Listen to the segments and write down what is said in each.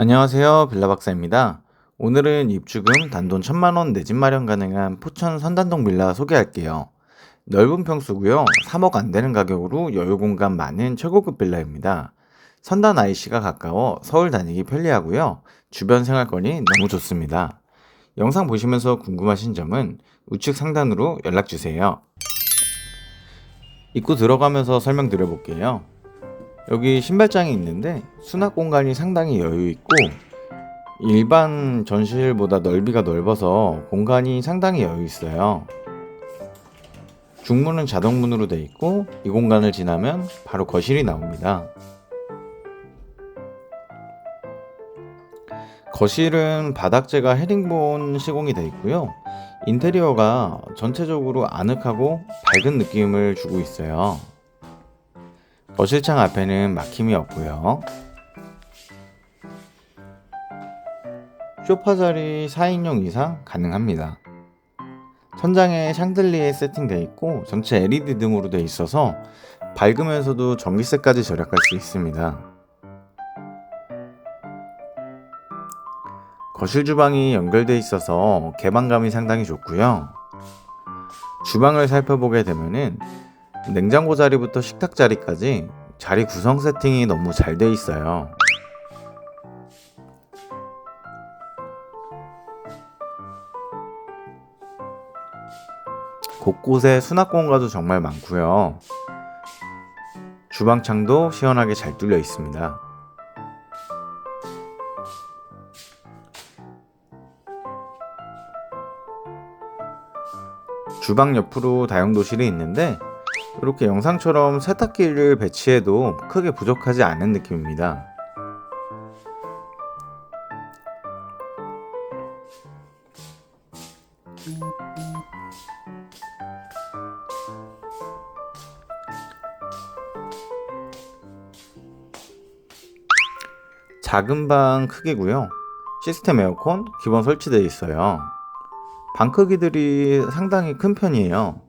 안녕하세요. 빌라박사입니다. 오늘은 입주금 단돈 천만원 내 집 마련 가능한 포천 선단동 빌라 소개할게요. 넓은 평수고요. 3억 안 되는 가격으로 여유 공간 많은 최고급 빌라입니다. 선단 IC가 가까워 서울 다니기 편리하고요. 주변 생활권이 너무 좋습니다. 영상 보시면서 궁금하신 점은 우측 상단으로 연락 주세요. 입구 들어가면서 설명드려 볼게요. 여기 신발장이 있는데 수납 공간이 상당히 여유 있고 일반 전실보다 넓이가 넓어서 공간이 상당히 여유 있어요. 중문은 자동문으로 되어 있고 이 공간을 지나면 바로 거실이 나옵니다. 거실은 바닥재가 헤링본 시공이 되어 있고요. 인테리어가 전체적으로 아늑하고 밝은 느낌을 주고 있어요. 거실창 앞에는 막힘이 없고요. 소파 자리 4인용 이상 가능합니다. 천장에 샹들리에 세팅되어 있고 전체 LED 등으로 되어 있어서 밝으면서도 전기세까지 절약할 수 있습니다. 거실 주방이 연결되어 있어서 개방감이 상당히 좋고요. 주방을 살펴보게 되면은 냉장고 자리부터 식탁 자리까지 자리 구성 세팅이 너무 잘 돼 있어요. 곳곳에 수납 공간도 정말 많고요. 주방창도 시원하게 잘 뚫려 있습니다. 주방 옆으로 다용도실이 있는데 이렇게 영상처럼 세탁기를 배치해도 크게 부족하지 않은 느낌입니다. 작은 방 크기고요. 시스템 에어컨 기본 설치되어 있어요. 방 크기들이 상당히 큰 편이에요.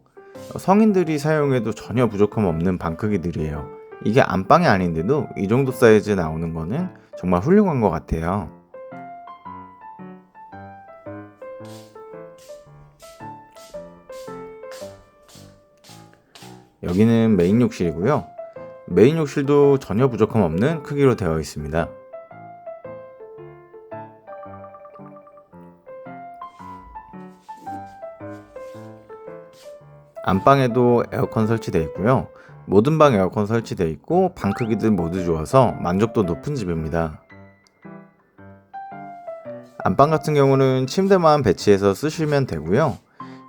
성인들이 사용해도 전혀 부족함 없는 방 크기들이에요. 이게 안방이 아닌데도 이 정도 사이즈 나오는 거는 정말 훌륭한 것 같아요. 여기는 메인 욕실이고요. 메인 욕실도 전혀 부족함 없는 크기로 되어 있습니다. 안방에도 에어컨 설치되어 있고요. 모든 방 에어컨 설치되어 있고 방 크기들 모두 좋아서 만족도 높은 집입니다. 안방 같은 경우는 침대만 배치해서 쓰시면 되고요.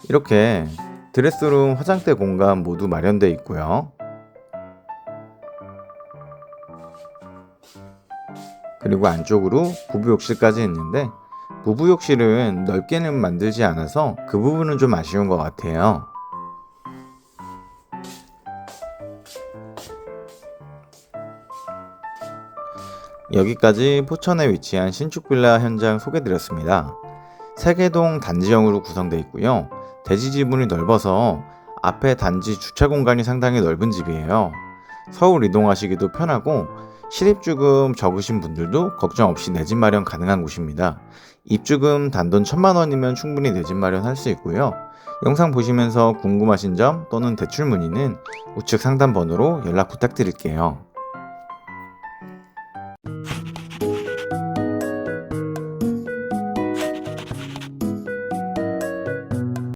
이렇게 드레스룸, 화장대 공간 모두 마련되어 있고요. 그리고 안쪽으로 부부욕실까지 있는데 부부욕실은 넓게는 만들지 않아서 그 부분은 좀 아쉬운 것 같아요. 여기까지 포천에 위치한 신축 빌라 현장 소개드렸습니다. 세계동 단지형으로 구성되어 있고요. 대지 지분이 넓어서 앞에 단지 주차 공간이 상당히 넓은 집이에요. 서울 이동하시기도 편하고 실입주금 적으신 분들도 걱정 없이 내 집 마련 가능한 곳입니다. 입주금 단돈 천만 원이면 충분히 내 집 마련할 수 있고요. 영상 보시면서 궁금하신 점 또는 대출 문의는 우측 상단 번호로 연락 부탁드릴게요.